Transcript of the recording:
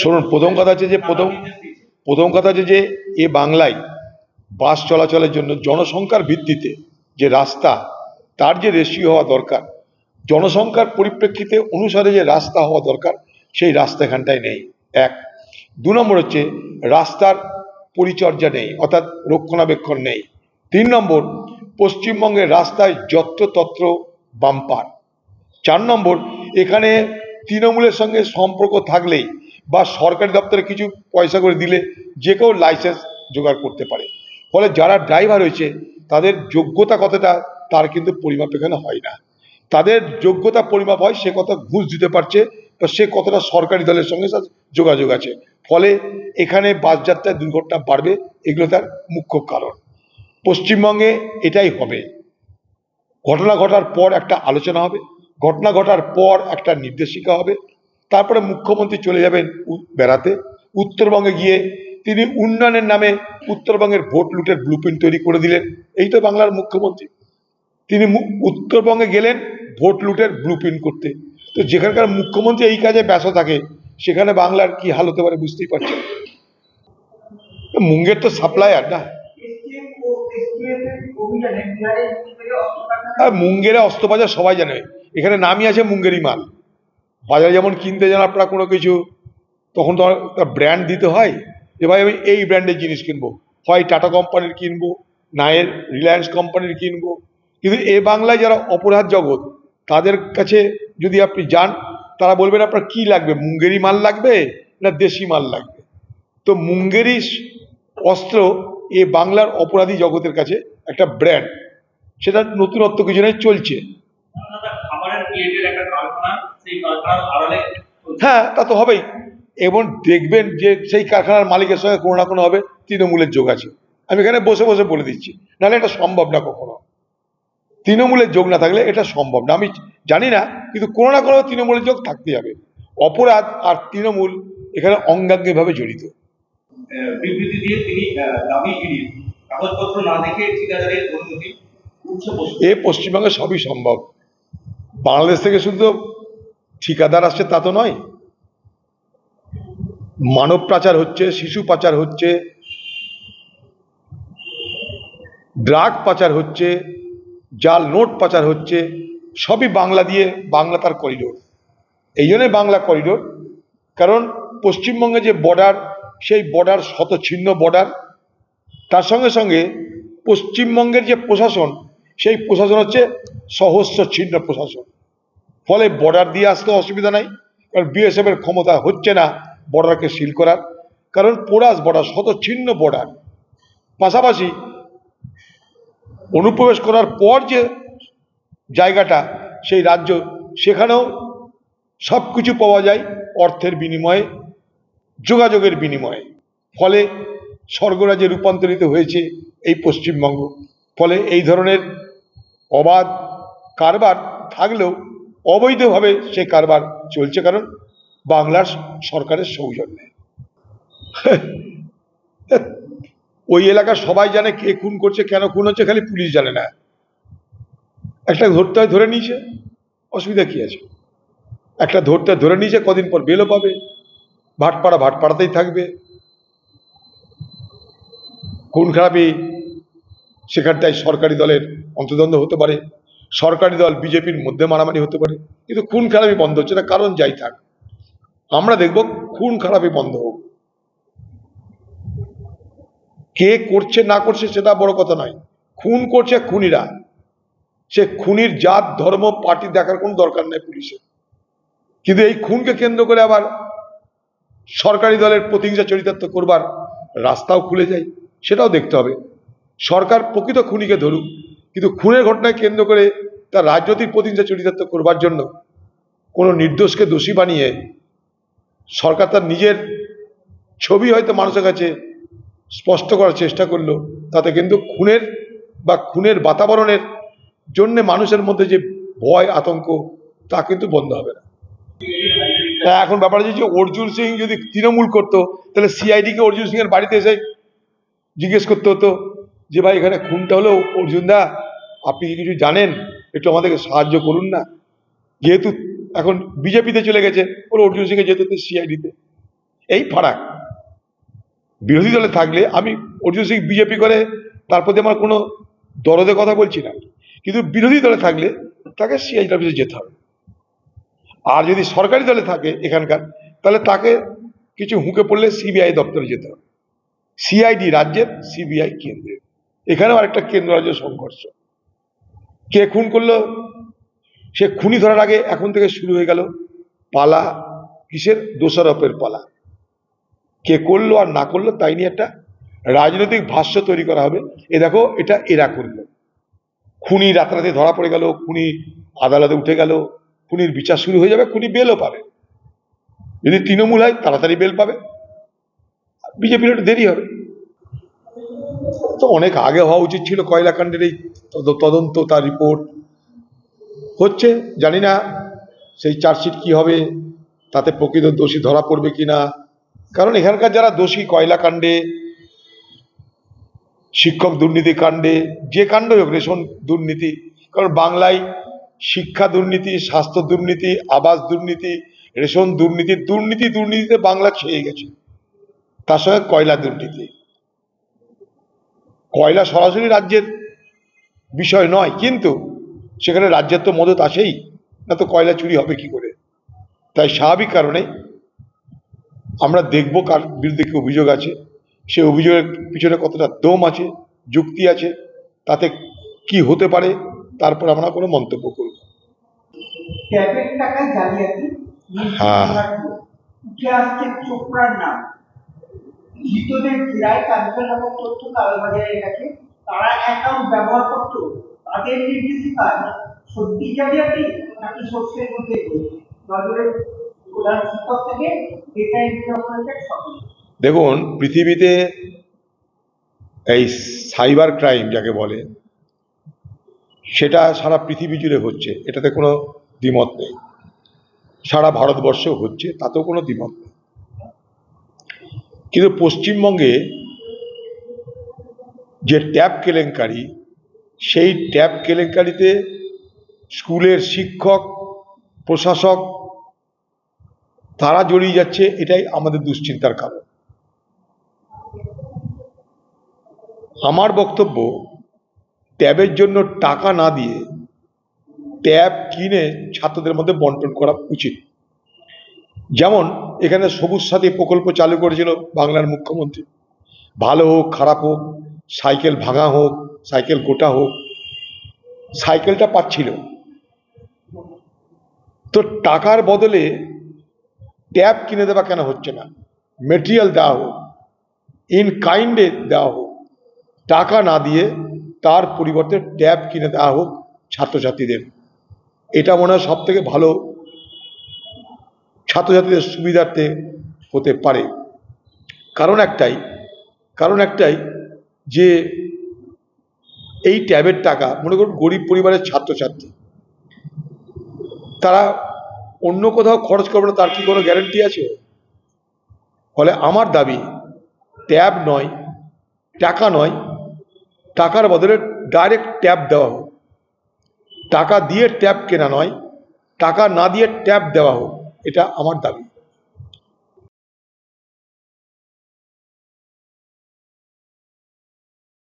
শুনুন, প্রথম কথা হচ্ছে যে প্রথম প্রথম কথা হচ্ছে যে এ বাংলায় বাস চলাচলের জন্য জনসংখ্যার ভিত্তিতে যে রাস্তা, তার যে রেশিও হওয়া দরকার, জনসংখ্যার পরিপ্রেক্ষিতে অনুসারে যে রাস্তা হওয়া দরকার, সেই রাস্তা এখানটায় নেই। এক। দু নম্বর হচ্ছে রাস্তার পরিচর্যা নেই, অর্থাৎ রক্ষণাবেক্ষণ নেই। তিন নম্বর, পশ্চিমবঙ্গের রাস্তায় যত্রতত্র বাম্পার। চার নম্বর, এখানে তৃণমূলের সঙ্গে সম্পর্ক থাকলেই বা সরকারি দপ্তরে কিছু পয়সা করে দিলে যে কেউ লাইসেন্স জোগাড় করতে পারে। ফলে যারা ড্রাইভার হয়েছে তাদের যোগ্যতা কতটা, তার কিন্তু পরিমাপ এখানে হয় না। তাদের যোগ্যতা পরিমাপ হয়, সে কত ঘুষ দিতে পারছে বা সে কতটা সরকারি দলের সঙ্গে যোগাযোগ আছে। ফলে এখানে বাস যাত্রায় দুর্ঘটনা বাড়বে, এগুলো তার মুখ্য কারণ। পশ্চিমবঙ্গে এটাই হবে। ঘটনা ঘটার পর একটা আলোচনা হবে, ঘটনা ঘটার পর একটা নির্দেশিকা হবে তারপরে মুখ্যমন্ত্রী চলে যাবেন বেড়াতে। উত্তরবঙ্গে গিয়ে তিনি উন্নয়নের নামে উত্তরবঙ্গের ভোট লুটের ব্লুপ্রিন্ট তৈরি করে দিলেন। এই তো বাংলার মুখ্যমন্ত্রী। তিনি উত্তরবঙ্গে গেলেন ভোট লুটের ব্লুপ্রিন্ট করতে। তো যেখানকার মুখ্যমন্ত্রী এই কাজে ব্যস্ত থাকে, সেখানে বাংলার কি হাল হতে পারে বুঝতেই পারছেন মুঙ্গের তো সাপ্লায়ার না। মুঙ্গেরে অস্ত্রবাজার সবাই জানে। এখানে নামই আছে মুঙ্গেরি মাল। বাজারে যেমন কিনতে যান আপনারা কোনো কিছু, তখন তো একটা ব্র্যান্ড দিতে হয়। এবার আমি এই ব্র্যান্ডের জিনিস কিনবো। হয় টাটা কোম্পানির কিনবো না এর রিলায়েন্স কোম্পানির কিনবো। কিন্তু এ বাংলায় যারা অপরাধ জগৎ, তাদের কাছে যদি আপনি যান, তারা বলবেন আপনার কি লাগবে? মুঙ্গেরি মাল লাগবে না দেশি মাল লাগবে? তো মুঙ্গেরি অস্ত্র এ বাংলার অপরাধী জগতের কাছে একটা ব্র্যান্ড সেটা নতুনত্ব কিছু নেই চলছে। হ্যাঁ তা তো হবেই। এবং দেখবেন যে সেই কারখানার মালিকের সঙ্গে কোনো না কোনো হবে তৃণমূলের যোগ আছে। আমি এখানে বসে বসে বলে দিচ্ছি। নাহলে এটা সম্ভব না কখনো। তৃণমূলের যোগ না থাকলে এটা সম্ভব না। আমি জানি না কিন্তু কোনো না কোনো তৃণমূলের যোগ থাকতেই হবে। অপরাধ আর তৃণমূল এখানে অঙ্গাঙ্গিভাবে জড়িত। বিবৃতি দিয়ে তিনি দাবি কাগজপত্র না দেখে ঠিকাদারের অনুমতি এ পশ্চিমবঙ্গে সবই সম্ভব। বাংলাদেশ থেকে শুধু ঠিকাদার আসছে, তা তো নয়। মানব পাচার হচ্ছে, শিশু পাচার হচ্ছে, ড্রাগ পাচার হচ্ছে, জাল নোট পাচার হচ্ছে, সবই বাংলা দিয়ে, বাংলা তার করিডোর। এই জন্যই বাংলা করিডোর। কারণ পশ্চিমবঙ্গে যে বর্ডার, সেই বর্ডার শতচ্ছিন্ন বর্ডার। তার সঙ্গে সঙ্গে পশ্চিমবঙ্গের যে প্রশাসন, সেই প্রশাসন হচ্ছে সহস্র ছিন্ন প্রশাসন। ফলে বর্ডার দিয়ে আসতে অসুবিধা নাই, কারণ বিএসএফ এর ক্ষমতা হচ্ছে না বর্ডারকে সিল করার, কারণ পোরাস বর্ডার শতচ্ছিন্ন বর্ডার পাশাপাশি অনুপ্রবেশ করার পর যে জায়গাটা, সেই রাজ্য, সেখানেও সব কিছু পাওয়া যায় অর্থের বিনিময়ে, যোগাযোগের বিনিময়ে। ফলে স্বর্গরাজ্যে রূপান্তরিত হয়েছে এই পশ্চিমবঙ্গ। ফলে এই ধরনের অবাধ কারবার থাকলেও অবৈধভাবে সে কারবার চলছে কারণ বাংলার সরকারের সৌজন্যে। ওই এলাকার সবাই জানে কে খুন করছে, কেন খুন হচ্ছে, খালি পুলিশ জানে না। একটা ধরতে হয়, ধরে নিয়েছে। অসুবিধা কি আছে? একটা ধরতে ধরে নিয়েছে, কদিন পর বেলও পাবে। ভাটপাড়া ভাটপাড়াতেই থাকবে। খুন খারাপি সেখানটায় সরকারি দলের অন্তদ্বন্দ্ব হতে পারে। সরকারি দল বিজেপির মধ্যে মারামারি হতে পারে, কিন্তু খুন খারাপি বন্ধ হচ্ছে না, কারণ যাই থাক। আমরা দেখব খুন খারাপি বন্ধ হোক। কে করছে, না করছে সেটা বড় কথা নয়। খুন করছে খুনিরা। সে খুনির জাত, ধর্ম, পার্টি দেখার কোনো দরকার নেই পুলিশের কিন্তু এই খুনকে কেন্দ্র করে আবার সরকারি দলের প্রতিহিংসা চরিতার্থ করবার রাস্তাও খুলে যায়, সেটাও দেখতে হবে। সরকার প্রকৃত খুনিকে ধরুক কিন্তু খুনের ঘটনায় কেন্দ্র করে তার রাজনৈতিক প্রতিহিংসা চরিতার্থ করবার জন্য কোনো নির্দোষকে দোষী বানিয়ে সরকার তার নিজের ছবি হয়তো মানুষের কাছে স্পষ্ট করার চেষ্টা করল। তাতে কিন্তু খুনের বা খুনের বাতাবরণের জন্য মানুষের মধ্যে যে ভয়, আতঙ্ক, তা কিন্তু বন্ধ হবে না। তা এখন ব্যাপার যে অর্জুন সিং যদি তৃণমূল করতো, তাহলে সিআইডি কে অর্জুন সিং এর বাড়িতে এসে জিজ্ঞেস করতে হতো যে ভাই এখানে খুনটা হলো, অর্জুন দা, আপনি কি কিছু জানেন? একটু আমাদেরকে সাহায্য করুন না। যেহেতু এখন বিজেপিতে চলে গেছে ওর অর্জুন সিংকে যেতে হতো সিআইডিতে এই ফারাক। বিরোধী দলে থাকলে আমি অর্জুন সিং বিজেপি করে, তার প্রতি আমার কোনো দরদে কথা বলছি না। কিন্তু বিরোধী দলে থাকলে তাকে সিআইডি অফিসে যেতে হবে। আর যদি সরকারি দলে থাকে এখানকার, তাহলে তাকে কিছু হুঁকে পড়লে সিবিআই দপ্তরে যেতে হবে। সিআইডি রাজ্যের সিবিআই কেন্দ্রের। এখানেও আরেকটা কেন্দ্র রাজ্য সংঘর্ষ। কে খুন করল? সে খুনি ধরার আগে এখন থেকে শুরু হয়ে গেল পালা, কিসের? দোষারোপের পালা। কে করল আর না করল তাই নিয়ে একটা রাজনৈতিক ভাষ্য তৈরি করা হবে। এ দেখো, এটা এরা করল। খুনি রাতারাতি ধরা পড়ে গেল, খুনি আদালতে উঠে গেল, খুনির বিচার শুরু হয়ে যাবে, খুনি বেলও পাবে। যদি তৃণমূল হয়, তাড়াতাড়ি বেল পাবে। বিজেপির দেরি হবে। তো অনেক আগে হওয়া উচিত ছিল কয়লাকাণ্ডের এই তদন্ত, তার রিপোর্ট হচ্ছে, জানি না সেই চার্জশিট কি হবে, তাতে প্রকৃত দোষী ধরা পড়বে কিনা কারণ এখানকার যারা দোষী, কয়লা কাণ্ডে, শিক্ষক দুর্নীতি কাণ্ডে, যে কাণ্ড হোক, রেশন দুর্নীতি, কারণ বাংলায় শিক্ষা দুর্নীতি, স্বাস্থ্য দুর্নীতি, আবাস দুর্নীতি, রেশন দুর্নীতি দুর্নীতি দুর্নীতিতে বাংলা খেয়ে গেছে। তার সঙ্গে কয়লা দুর্নীতি। কয়লা সরাসরি রাজ্যের বিষয় নয় কিন্তু সেখানে রাজ্যের তো মদত আসেই না তো কয়লা চুরি হবে কি করে? তাই স্বাভাবিক কারণে আমরা দেখব কার বিরুদ্ধে কি অভিযোগ আছে সে অভিযোগের পিছনে কতটা দম আছে যুক্তি আছে তাতে কি হতে পারে তারপর আমরা কোনো মন্তব্য করব। হ্যাঁ। চোপড়ার নাম। ধৃতদের ফেরায় কাজল নামক তথ্য কালোবাজারে গেছে তারা অ্যাকাউন্ট ব্যবহার করত। তাদের নির্দেশিকা সত্যি জালিয়াতি নাকি সত্যের মধ্যে রয়েছে? প্রধান শিক্ষক থেকে ডেটা এন্ট্রি অপারেটর সকলে দেখুন, পৃথিবীতে এই সাইবার ক্রাইম যাকে বলে, সেটা সারা পৃথিবী জুড়ে হচ্ছে। এটাতে কোনো দ্বিমত নেই। সারা ভারতবর্ষেও হচ্ছে, তাতেও কোনো দ্বিমত কিন্তু পশ্চিমবঙ্গে যে ট্যাব কেলেঙ্কারি, সেই ট্যাব কেলেঙ্কারিতে স্কুলের শিক্ষক, প্রশাসক, তারা জড়িয়ে যাচ্ছে, এটাই আমাদের দুশ্চিন্তার কারণ। আমার বক্তব্য, ট্যাবের জন্য টাকা না দিয়ে ট্যাব কিনে ছাত্রদের মধ্যে বন্টন করা উচিত। যেমন এখানে সবুজ সাথী প্রকল্প চালু করেছিল বাংলার মুখ্যমন্ত্রী। ভালো হোক, খারাপ হোক, সাইকেল ভাঙা হোক, সাইকেল গোটা হোক, সাইকেলটা পাচ্ছিল। তো টাকার বদলে ট্যাব কিনে দেওয়া কেন হচ্ছে না? মেটেরিয়াল দেওয়া হোক, ইন কাইন্ডে দেওয়া হোক, টাকা না দিয়ে তার পরিবর্তে ট্যাব কিনে দেওয়া হোক ছাত্রছাত্রীদের। এটা মনে হয় সব থেকে ভালো ছাত্রছাত্রীদের সুবিধার্থে হতে পারে। কারণ একটাই কারণ একটাই যে এই ট্যাবের টাকা, মনে করুন গরিব পরিবারের ছাত্রছাত্রী, তারা অন্য কোথাও খরচ করবে না, তার কি কোনো গ্যারান্টি আছে? ফলে আমার দাবি, ট্যাব নয়, টাকা নয়, টাকার বদলে ডাইরেক্ট ট্যাব দেওয়া হোক। টাকা দিয়ে ট্যাব কেনা নয়, টাকা না দিয়ে ট্যাব দেওয়া হোক। এটা আমার দাবি।